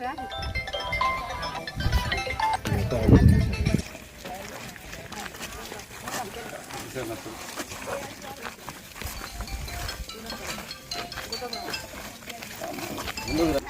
どうぞ。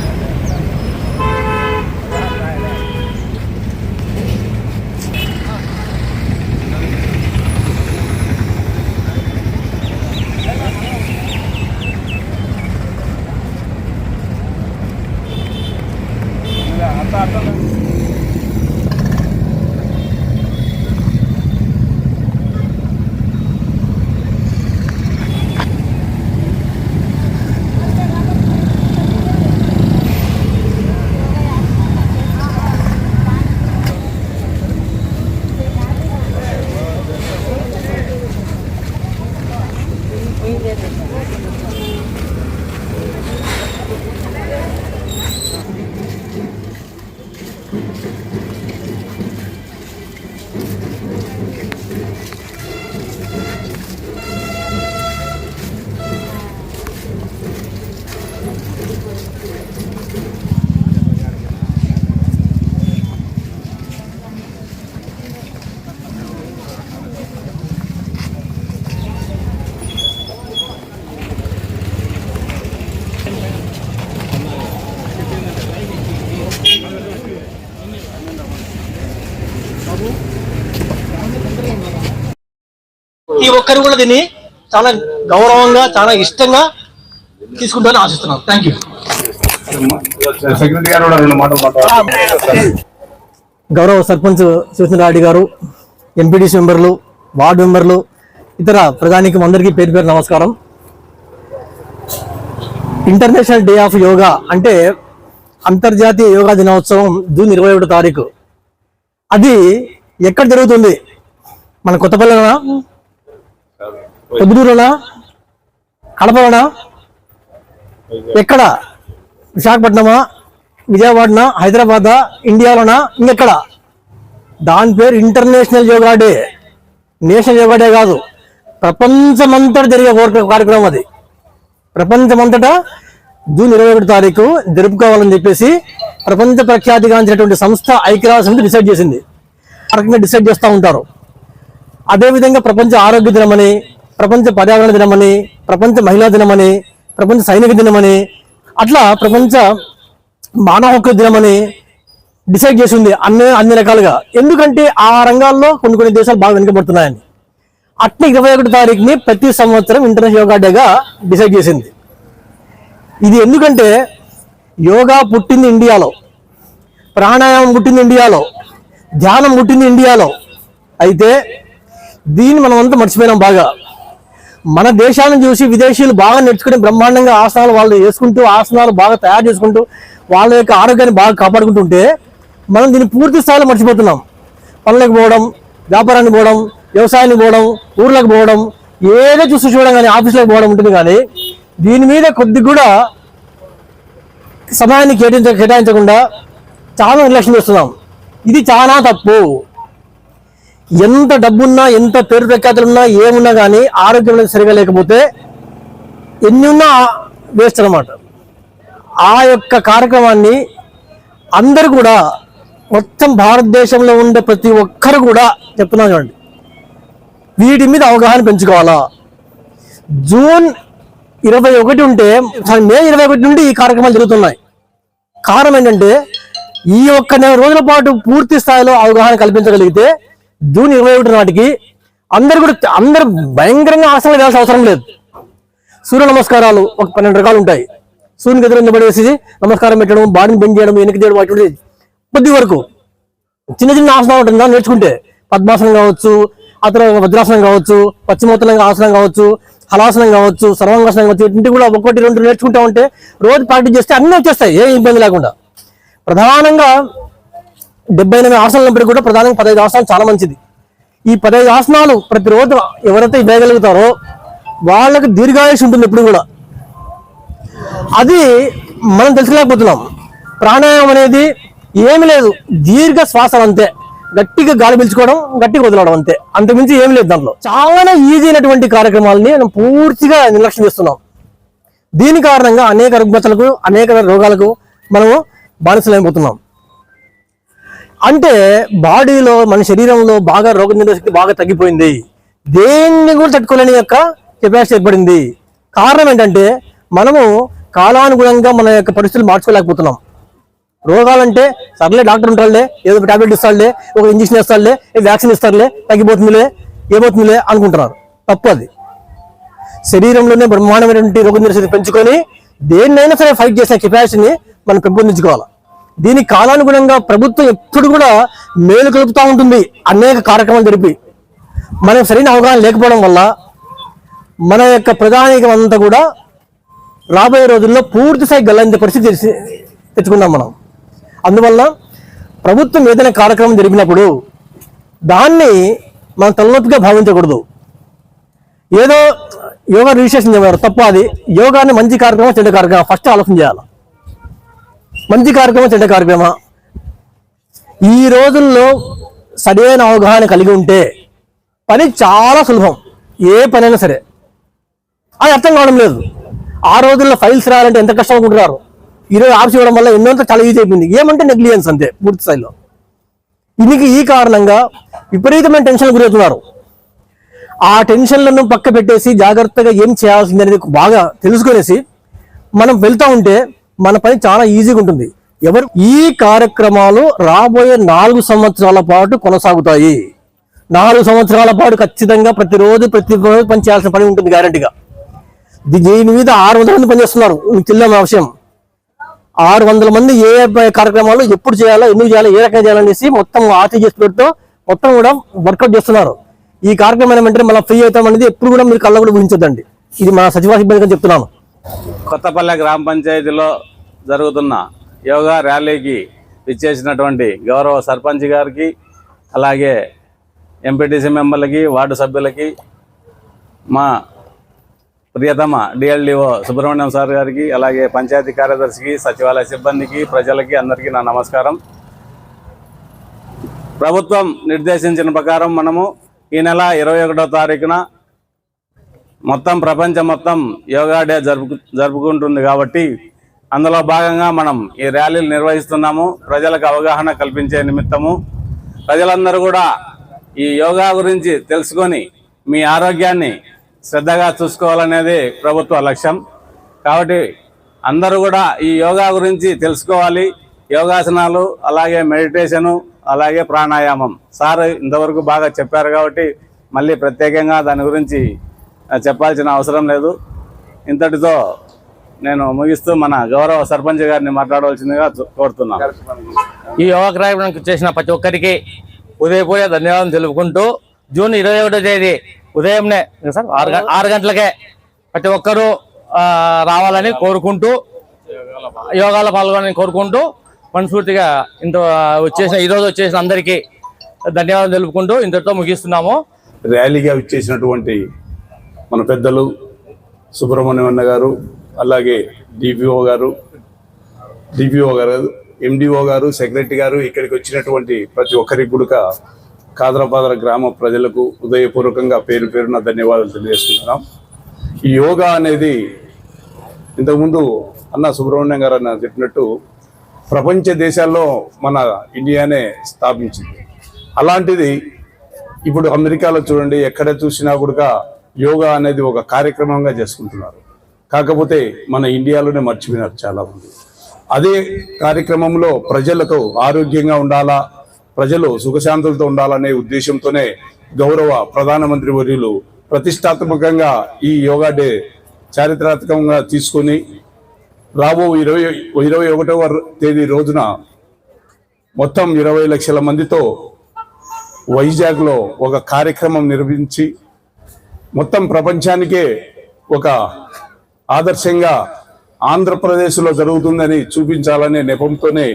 ఈ ఒక్కరు కూడా దీన్ని చాలా గౌరవంగా చాలా ఇష్టంగా తీసుకుంటారని ఆశిస్తున్నాను థ్యాంక్ యూ గౌరవ సర్పంచ్ శివచంద్రారెడ్డి గారు ఎంపీడీసీ మెంబర్లు వార్డు మెంబర్లు ఇతర ప్రధానికి అందరికీ పేరు పేరు నమస్కారం. ఇంటర్నేషనల్ డే ఆఫ్ యోగా అంటే అంతర్జాతీయ యోగా దినోత్సవం జూన్ ఇరవై ఒకటో తారీఖు. అది ఎక్కడ జరుగుతుంది? మన కొత్తపల్లిలోనా? పొద్దుటూరులోనా కడపలోనా ఎక్కడ? విశాఖపట్నమా? విజయవాడనా? హైదరాబాదా? ఇండియాలోనా? ఇంకెక్కడ? దాని పేరు international yoga day. National yoga day కాదు. ప్రపంచమంతటా జరిగే కార్యక్రమం అది. ప్రపంచమంతటా జూన్ ఇరవై ఒకటి తారీఖు జరుపుకోవాలని చెప్పేసి ప్రపంచ ప్రఖ్యాతిగాంచినటువంటి సంస్థ ఐక్యరాజ్య సమితి డిసైడ్ చేసింది. ఆ రకంగా డిసైడ్ చేస్తూ ఉంటారు. అదేవిధంగా ప్రపంచ ఆరోగ్య దినమని ప్రపంచ పర్యావరణ దినమని ప్రపంచ మహిళా దినమని ప్రపంచ సైనిక దినమని అట్లా ప్రపంచ మానవ హక్కుల దినమని డిసైడ్ చేసింది అన్ని అన్ని రకాలుగా. ఎందుకంటే ఆ రంగాల్లో కొన్ని కొన్ని దేశాలు బాగా వెనుకబడుతున్నాయని. అట్లా ఇరవై ఒకటి తారీఖుని ప్రతి సంవత్సరం ఇంటర్నేషనల్ యోగా డేగా డిసైడ్ చేసింది. ఇది ఎందుకంటే యోగా పుట్టింది ఇండియాలో ప్రాణాయామం పుట్టింది ఇండియాలో ధ్యానం పుట్టింది ఇండియాలో. అయితే దీన్ని మనమంతా మర్చిపోయినాం బాగా. మన దేశాలను చూసి విదేశీయులు బాగా నేర్చుకుని బ్రహ్మాండంగా ఆసనాలు వాళ్ళు వేసుకుంటూ ఆసనాలు బాగా తయారు చేసుకుంటూ వాళ్ళ యొక్క ఆరోగ్యాన్ని బాగా కాపాడుకుంటుంటే మనం దీన్ని పూర్తి స్థాయిలో మర్చిపోతున్నాం. పనులకు పోవడం వ్యాపారానికి పోవడం వ్యవసాయానికి పోవడం ఊర్లకు పోవడం ఏదో చూసి చూడడం కానీ ఆఫీసులకు పోవడం ఉంటుంది కానీ దీని మీద కొద్ది కూడా సమయాన్ని కేటాయించ కేటాయించకుండా చాలా నిర్లక్ష్యం చేస్తున్నాం. ఇది చాలా తప్పు. ఎంత డబ్బున్నా ఎంత పేరు ప్రఖ్యాతులున్నా ఏమున్నా కానీ ఆరోగ్యం అనేది సరిగా లేకపోతే ఎన్ని ఉన్నా వేస్ట్ అనమాట ఆ యొక్క కార్యక్రమాన్ని అందరూ కూడా మొత్తం భారతదేశంలో ఉండే ప్రతి ఒక్కరు కూడా చెప్తున్నాను చూడండి. వీటి మీద అవగాహన పెంచుకోవాలా? జూన్ ఇరవై ఒకటి ఉంటే మే ఇరవై ఒకటి నుండి ఈ కార్యక్రమాలు జరుగుతున్నాయి. కారణం ఏంటంటే ఈ ఒక్క నెల రోజుల పాటు పూర్తి స్థాయిలో అవగాహన కల్పించగలిగితే జూన్ ఇరవై ఒకటి నాటికి అందరు కూడా అందరు భయంకరంగా ఆసనాలు వేయాల్సిన అవసరం లేదు. సూర్య నమస్కారాలు ఒక పన్నెండు రకాలు ఉంటాయి. సూర్యుని ఎదురు నిలబడేసి నమస్కారం పెట్టడం బాడీని బెండ్ చేయడం వెనక్కి చేయడం అటువంటి కొద్ది వరకు చిన్న చిన్న ఆసనం ఉంటుంది నేర్చుకుంటే పద్మాసనం కావచ్చు ఆ తర్వాత వజ్రాసనం కావచ్చు పశ్చిమోత్తరంగా ఆసనం కావచ్చు హలాసనం కావచ్చు సర్వాంగాసనం కావచ్చు ఇంటి కూడా ఒక్కటి రెండు నేర్చుకుంటా ఉంటే రోజు ప్రాక్టీస్ చేస్తే అన్నీ వచ్చేస్తాయి ఏ ఇబ్బంది లేకుండా. ప్రధానంగా డెబ్బై ఎనిమిది ఆసనాలు ఉన్నప్పటికీ కూడా ప్రధానంగా పదహైదు ఆసనాలు చాలా మంచిది. ఈ పదహైదు ఆసనాలు ప్రతిరోజు ఎవరైతే వేయగలుగుతారో వాళ్ళకి దీర్ఘాయుష్ ఉంటుంది ఎప్పుడు కూడా. అది మనం తెలుసుకోలేకపోతున్నాం. ప్రాణాయామం అనేది ఏమి లేదు. దీర్ఘ శ్వాస అంతే. గట్టిగా గాలి పీల్చుకోవడం గట్టిగా వదలడం అంతే. అంతకుమించి ఏమి లేదు దాంట్లో. చాలా ఈజీ అయినటువంటి కార్యక్రమాలని మనం పూర్తిగా నిర్లక్ష్యం చేస్తున్నాం. దీని కారణంగా అనేక రుగ్మతలకు అనేక రోగాలకు మనము బానిసలైపోతున్నాం. అంటే బాడీలో మన శరీరంలో బాగా రోగ శక్తి బాగా తగ్గిపోయింది. దేన్ని కూడా తట్టుకోలేని యొక్క కెపాసిటీ ఏర్పడింది. కారణం ఏంటంటే మనము కాలానుగుణంగా మన యొక్క పరిస్థితులు మార్చుకోలేకపోతున్నాం. రోగాలంటే సర్లే డాక్టర్ ఉంటాడులే ఏదో టాబ్లెట్ ఇస్తాడులే ఒక ఇంజక్షన్ ఇస్తాడులే వ్యాక్సిన్ ఇస్తారులే తగ్గిపోతుందిలే ఏమవుతుందిలే అనుకుంటున్నారు. తప్పు అది. శరీరంలోనే బ్రహ్మాండమైనటువంటి రోగ నిరోధక పెంచుకొని దేన్నైనా సరే ఫైట్ చేసే కెపాసిటీని మనం పెంపొందించుకోవాలి. దీని కాలానుగుణంగా ప్రభుత్వం ఎప్పుడు కూడా మేలు కలుపుతూ ఉంటుంది. అనేక కార్యక్రమాలు జరిపి మనకు సరైన అవగాహన లేకపోవడం వల్ల మన యొక్క ప్రధానికం అంతా కూడా రాబోయే రోజుల్లో పూర్తి స్థాయి గల్లంత పరిస్థితి తెచ్చి- తెచ్చుకున్నాం మనం. అందువల్ల ప్రభుత్వం ఏదైనా కార్యక్రమం జరిపినప్పుడు దాన్ని మనం తలనొప్పిగా భావించకూడదు. ఏదో యోగా రిజిస్ట్రేషన్ చేయమన్నారు తప్ప అది యోగాని మంచి కార్యక్రమం చెడ్డ కార్యక్రమం ఫస్ట్ ఆలోచన చేయాలి. మంచి కార్యక్రమం చెడ్డ కార్యక్రమం. ఈ రోజుల్లో సరైన అవగాహన కలిగి ఉంటే పని చాలా సులభం. ఏ పనైనా సరే. అది అర్థం కావడం లేదు. ఆ రోజుల్లో ఫైల్స్ రాయాలంటే ఎంత కష్టం అనుకుంటున్నారు ఈరోజు ఆప్స్ ఇవ్వడం వల్ల ఎన్నో చాలా ఈజీ అయిపోయింది. ఏమంటే నెగ్లిజెన్స్ అంతే పూర్తి స్థాయిలో. దీనికి ఈ కారణంగా విపరీతమైన టెన్షన్ గురవుతున్నారు. ఆ టెన్షన్లను పక్క పెట్టేసి జాగ్రత్తగా ఏం చేయాల్సింది అనేది బాగా తెలుసుకునేసి మనం వెళ్తూ ఉంటే మన పని చాలా ఈజీగా ఉంటుంది. ఎవరు ఈ కార్యక్రమాలు రాబోయే నాలుగు సంవత్సరాల పాటు కొనసాగుతాయి. నాలుగు సంవత్సరాల పాటు ఖచ్చితంగా ప్రతిరోజు ప్రతి రోజు పని చేయాల్సిన పని ఉంటుంది గ్యారంటీగా దీని మీద ఆరు వందల మంది పనిచేస్తున్నారు. మీకు తెలియని విషయం. ఆరు వందల మంది ఏ కార్యక్రమాలు ఎప్పుడు చేయాలో ఎందుకు చేయాలో ఏ రకంగా చేయాలనేసి మొత్తం ఆర్టీజీఎస్ పేరుతో మొత్తం కూడా వర్కౌట్ చేస్తున్నారు. ఈ కార్యక్రమం ఏమంటే మళ్ళీ ఫ్రీ అవుతాం అనేది ఎప్పుడు కూడా మీరు కళ్ళ కూడా ఊహించొద్దండి. ఇది మన సచివ సిబ్బంది చెప్తున్నాను. కొత్తపల్లె గ్రామ పంచాయతీలో జరుగుతున్న యోగా ర్యాలీకి ఇచ్చేసినటువంటి గౌరవ సర్పంచ్ గారికి అలాగే ఎంపీటీసీ మెంబర్లకి వార్డు సభ్యులకి మా ప్రియతమ డిఎల్డిఓ సుబ్రహ్మణ్యం సార్ గారికి అలాగే పంచాయతీ కార్యదర్శికి సచివాలయ సిబ్బందికి ప్రజలకి అందరికీ నా నమస్కారం. ప్రభుత్వం నిర్దేశించిన ప్రకారం మనము ఈ నెల ఇరవై ఒకటో తారీఖున మొత్తం ప్రపంచం మొత్తం యోగా డే జరుపు జరుపుకుంటుంది కాబట్టి అందులో భాగంగా మనం ఈ ర్యాలీలు నిర్వహిస్తున్నాము. ప్రజలకు అవగాహన కల్పించే నిమిత్తము. ప్రజలందరూ కూడా ఈ యోగా గురించి తెలుసుకొని మీ ఆరోగ్యాన్ని శ్రద్ధగా చూసుకోవాలనేది ప్రభుత్వ లక్ష్యం. కాబట్టి అందరూ కూడా ఈ యోగా గురించి తెలుసుకోవాలి. యోగాసనాలు అలాగే మెడిటేషను అలాగే ప్రాణాయామం. సార్ ఇంతవరకు బాగా చెప్పారు కాబట్టి మళ్ళీ ప్రత్యేకంగా దాని గురించి చెప్పాల్సిన అవసరం లేదు. ఇంతటితో నేను ముగిస్తూ మన గౌరవ సర్పంచ్ గారిని మాట్లాడవలసిందిగా కోరుతున్నాను. ఈ యోగా కార్యక్రమానికి చేసిన ప్రతి ఒక్కరికి ఉదయపూజ ధన్యవాదాలు తెలుపుకుంటూ జూన్ ఇరవై ఒకటో తేదీ ఉదయంనే సార్? ఆరు గం- ఆరు గంటలకే ప్రతి ఒక్కరూ రావాలని కోరుకుంటూ యోగాలో పాల్గొనాలని కోరుకుంటూ మనస్ఫూర్తిగా ఇంత వచ్చేసిన ఈరోజు వచ్చేసిన అందరికీ ధన్యవాదాలు తెలుపుకుంటూ ఇంతటితో ముగిస్తున్నాము. ర్యాలీగా ఇచ్చేసినటువంటి మన పెద్దలు సుబ్రహ్మణ్యం అన్న గారు అలాగే డిపిఓ గారు డిపిఓ గారు ఎండిఓ గారు సెక్రటరీ గారు ఇక్కడికి వచ్చినటువంటి ప్రతి ఒక్కరికి కూడా కాదరపాదర గ్రామ ప్రజలకు హృదయపూర్వకంగా పేరు పేరున ధన్యవాదాలు తెలియజేస్తున్నాం. ఈ యోగా అనేది ఇంతకుముందు అన్న సుబ్రహ్మణ్యం గారు అన్న చెప్పినట్టు ప్రపంచ దేశాల్లో మన ఇండియానే స్థాపించింది. అలాంటిది ఇప్పుడు అమెరికాలో చూడండి ఎక్కడ చూసినా కూడా యోగా అనేది ఒక కార్యక్రమంగా చేసుకుంటున్నారు. కాకపోతే మన ఇండియాలోనే మర్చిపోయినారు చాలా మంది అదే కార్యక్రమంలో ప్రజలకు ఆరోగ్యంగా ఉండాలా ప్రజలు సుఖశాంతులతో ఉండాలనే ఉద్దేశంతోనే గౌరవ ప్రధానమంత్రి వర్యులు ప్రతిష్టాత్మకంగా ఈ యోగా డే చారిత్రాత్మకంగా తీసుకొని రాబో ఇరవై ఇరవై ఒకటవ తేదీ రోజున మొత్తం ఇరవై లక్షల మందితో వైజాగ్లో ఒక కార్యక్రమం నిర్వహించి మొత్తం ప్రపంచానికే ఒక ఆదర్శంగా ఆంధ్రప్రదేశ్లో జరుగుతుందని చూపించాలనే నెపంతోనే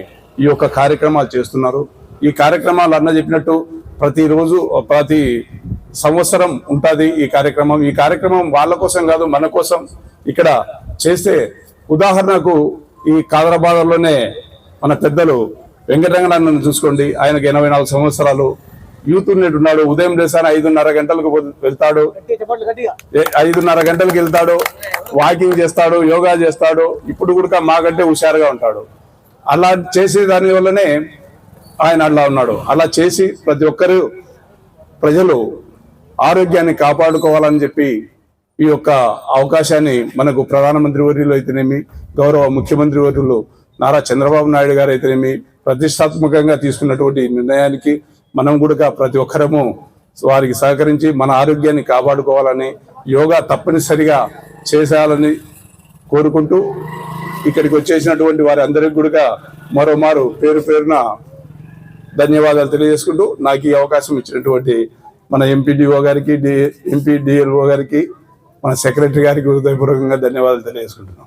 ఈ యొక్క కార్యక్రమాలు చేస్తున్నారు. ఈ కార్యక్రమాలు అన్న చెప్పినట్టు ప్రతిరోజు ప్రతి సంవత్సరం ఉంటుంది ఈ కార్యక్రమం. ఈ కార్యక్రమం వాళ్ళ కోసం కాదు మన కోసం. ఇక్కడ చేస్తే ఉదాహరణకు ఈ కాదరాబాద్లోనే మన పెద్దలు వెంకటరంగనాథన్ చూసుకోండి. ఆయనకు ఎనభై నాలుగు సంవత్సరాలు. యూత్ ఉన్నట్టు ఉన్నాడు. ఉదయం లేసాను ఐదున్నర గంటలకు వెళ్తాడు. ఏ- ఐదున్నర గంటలకు వెళ్తాడు. వాకింగ్ చేస్తాడు యోగా చేస్తాడు. ఇప్పుడు కూడా మాకంటే హుషారుగా ఉంటాడు. అలా చేసే దాని వల్లనే ఆయన అలా ఉన్నాడు. అలా చేసి ప్రతి ఒక్కరు ప్రజలు ఆరోగ్యాన్ని కాపాడుకోవాలని చెప్పి ఈ యొక్క అవకాశాన్ని మనకు ప్రధానమంత్రి వర్యులు అయితేనేమి గౌరవ ముఖ్యమంత్రి వర్యులు నారా చంద్రబాబు నాయుడు గారు అయితేనేమి ప్రతిష్టాత్మకంగా తీసుకున్నటువంటి నిర్ణయానికి మనం కూడా ప్రతి ఒక్కరము వారికి సహకరించి మన ఆరోగ్యాన్ని కాపాడుకోవాలని యోగా తప్పనిసరిగా చేసేయాలని కోరుకుంటూ ఇక్కడికి వచ్చేసినటువంటి వారి అందరికి కూడా మరోమారు పేరు పేరున ధన్యవాదాలు తెలియజేసుకుంటూ నాకు ఈ అవకాశం ఇచ్చినటువంటి మన ఎంపీడీఓ గారికి డి ఎంపీ డిఎల్ఓ గారికి మన సెక్రటరీ గారికి హృదయపూర్వకంగా ధన్యవాదాలు తెలియజేసుకుంటున్నాం.